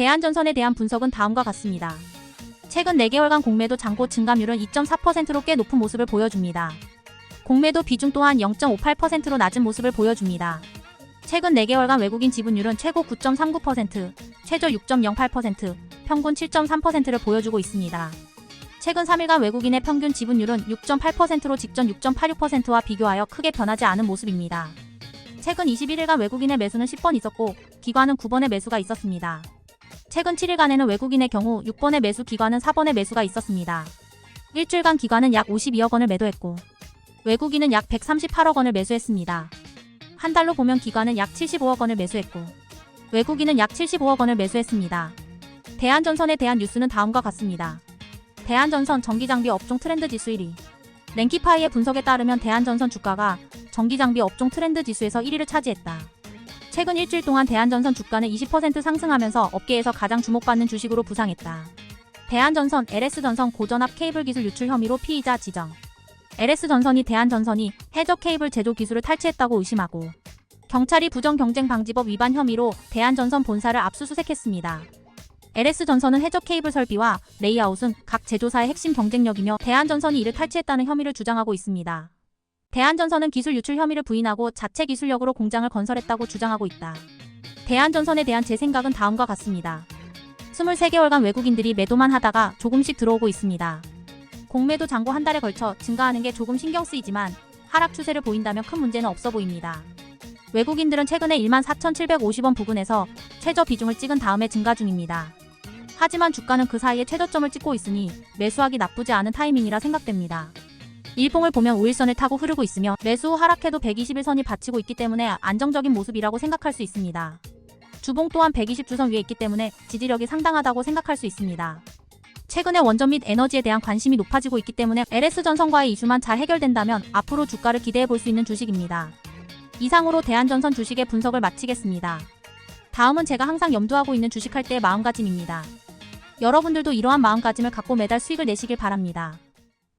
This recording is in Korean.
대한전선에 대한 분석은 다음과 같습니다. 최근 4개월간 공매도 잔고 증감률은 2.4%로 꽤 높은 모습을 보여줍니다. 공매도 비중 또한 0.58%로 낮은 모습을 보여줍니다. 최근 4개월간 외국인 지분율은 최고 9.39%, 최저 6.08%, 평균 7.3%를 보여주고 있습니다. 최근 3일간 외국인의 평균 지분율은 6.8%로 직전 6.86%와 비교하여 크게 변하지 않은 모습입니다. 최근 21일간 외국인의 매수는 10번 있었고 기관은 9번의 매수가 있었습니다. 최근 7일간에는 외국인의 경우 6번의 매수 기관은 4번의 매수가 있었습니다. 일주일간 기관은 약 52억 원을 매도했고 외국인은 약 138억 원을 매수했습니다. 한 달로 보면 기관은 약 75억 원을 매수했고 외국인은 약 75억 원을 매수했습니다. 대한전선에 대한 뉴스는 다음과 같습니다. 대한전선 전기장비 업종 트렌드 지수 1위 랭키파이의 분석에 따르면 대한전선 주가가 전기장비 업종 트렌드 지수에서 1위를 차지했다. 최근 일주일 동안 대한전선 주가는 20% 상승하면서 업계에서 가장 주목받는 주식으로 부상했다. 대한전선, LS전선 고전압 케이블 기술 유출 혐의로 피의자 지정. LS전선이 대한전선이 해저 케이블 제조 기술을 탈취했다고 의심하고 경찰이 부정경쟁방지법 위반 혐의로 대한전선 본사를 압수수색했습니다. LS전선은 해저 케이블 설비와 레이아웃은 각 제조사의 핵심 경쟁력이며 대한전선이 이를 탈취했다는 혐의를 주장하고 있습니다. 대한전선은 기술 유출 혐의를 부인하고 자체 기술력으로 공장을 건설했다고 주장하고 있다. 대한전선에 대한 제 생각은 다음과 같습니다. 23개월간 외국인들이 매도만 하다가 조금씩 들어오고 있습니다. 공매도 잔고 한 달에 걸쳐 증가하는 게 조금 신경 쓰이지만 하락 추세를 보인다면 큰 문제는 없어 보입니다. 외국인들은 최근에 14,750원 부근에서 최저 비중을 찍은 다음에 증가 중입니다. 하지만 주가는 그 사이에 최저점을 찍고 있으니 매수하기 나쁘지 않은 타이밍이라 생각됩니다. 일봉을 보면 5일선을 타고 흐르고 있으며 매수 후 하락해도 121선이 받치고 있기 때문에 안정적인 모습이라고 생각할 수 있습니다. 주봉 또한 120주선 위에 있기 때문에 지지력이 상당하다고 생각할 수 있습니다. 최근에 원전 및 에너지에 대한 관심이 높아지고 있기 때문에 LS전선과의 이슈만 잘 해결된다면 앞으로 주가를 기대해 볼 수 있는 주식입니다. 이상으로 대한전선 주식의 분석을 마치겠습니다. 다음은 제가 항상 염두하고 있는 주식할 때의 마음가짐입니다. 여러분들도 이러한 마음가짐을 갖고 매달 수익을 내시길 바랍니다.